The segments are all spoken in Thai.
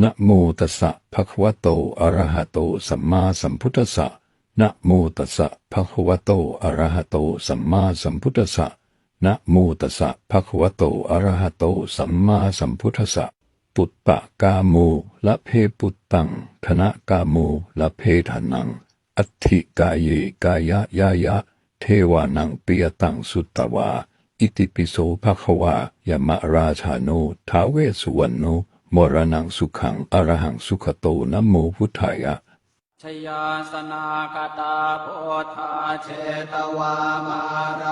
นะโมตัสสะภะคะวะโต อะระหะโต สัมมาสัมพุทธัสสะนะโมตัสสะภะคะวะโต อะระหะโต สัมมาสัมพุทธัสสะนะโมตัสสะภะคะวะโต อะระหะโต สัมมาสัมพุทธัสสะ ปุตตะกาโมละเพปุตตัง ธนะกาโมละเพทานัง อัติกายเยกายะยายะ เทวานังปิยตังสุตตวา อิติปิโสภะคะวายมะราชาโนท้าเวสสุวรรณโน มรณงสุขังอรหังสุขโตนะโมพุทธายะชยาสนากตาโพธาเชตวามารั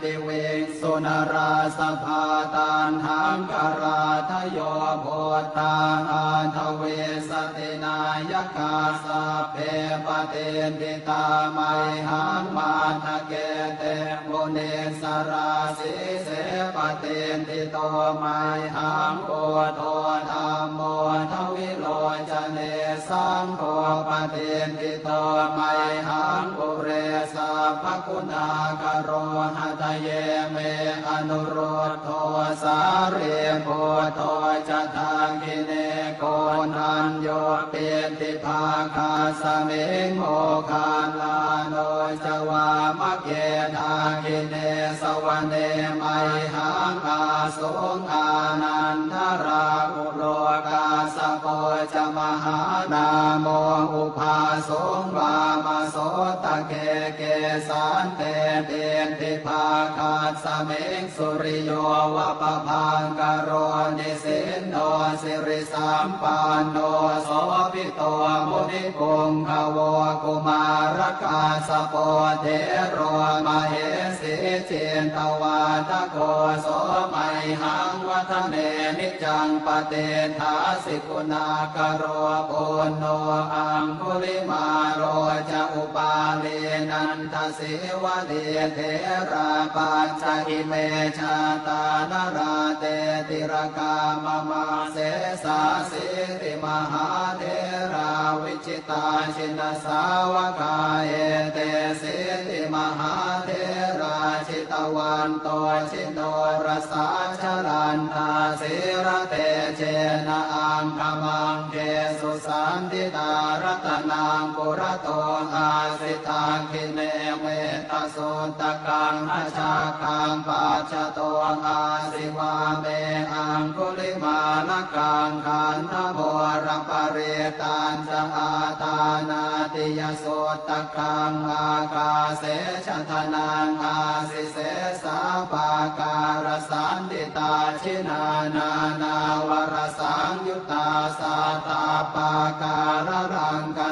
ปิเวงสุนราสภาตานหังกราทโยโพธาอาทเวสตินายกาสะเพปเตนติตาไมหังมาทะเกเตมุเนสราสิเสปเตนติโตไมหังโอโทธรรมโม สังโฆปเตนติโตไมหังปุเรสัพพคุณากโรหัตเยเมอนุโรธโทสาเรโพโทจะทางกิเนโกนันโยเปียนติภาคาสเมงโมคาลาโนจวามะเกทากิเนสวเนไมหังอาสงอานันทราอุโลกา จะมหานาโมอุภาสงวามาโสตะเกเกสานเตเตนติภาคาสเมงสุริโยวะปะพังกโรนิสินโน สิริสามปานโนโสภิโตมุนิพงขวกุมารกาสโปเทโรมาเหสีเจนตวาทโกโสไมหังวัฒเนนิจังปเตทาสิกุณากโรปุณโนอังคุลิมาโรจะอุปาเลนันทสิวะเลเทราปัญจอิเมชาตานาราเตติรกามมาเสสาสิติมหาเทราวิจิตาชินสาวกาเอเตสิติมหาเท ตวันโตชิโนรสาชรันตาสิระเตเจนะอังคมังเกสุสันติตารัตนังปุระโตอาสิตาคิเนเมตสุตกังอาชาคังปัจจโตอาสิวาเมอังคุลิมาลกังขันธโมรปเรตันจะอาตานา ติยสุตกังอากาเสชะทนังอาสิเสสาปาการสันติตาชินานานาวรสังยุตตาสาตาปาการรังกา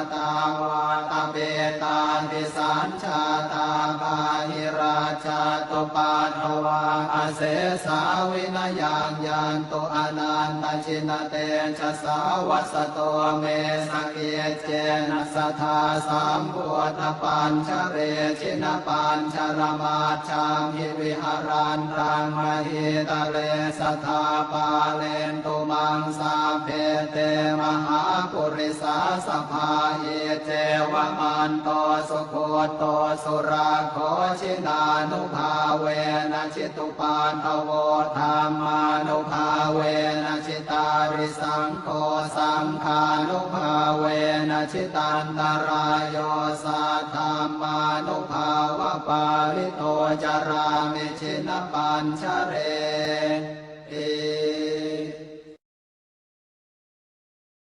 ชาตุปาทวาอาเสสาวินยังยันตุอนันตชินเตชะสาวัสโตเมสเกเจนะสทาสามพุทธปัญชเรชินปัญชรมาชามิวิหารันตังมหิตะเลสทาปาเลนตุมังสาเพเตมหาปุริสาสภาเยเจวมันโตสุโคโตสุราโคชินานภาเวนะชิตุปาทโวธรรมานุภาเวนะชิตาริสังโฆสังขานุภาเวนะชิตันตรายโยสัทธามานุภาวะปาลิโตจารามิชินปัญชเรติ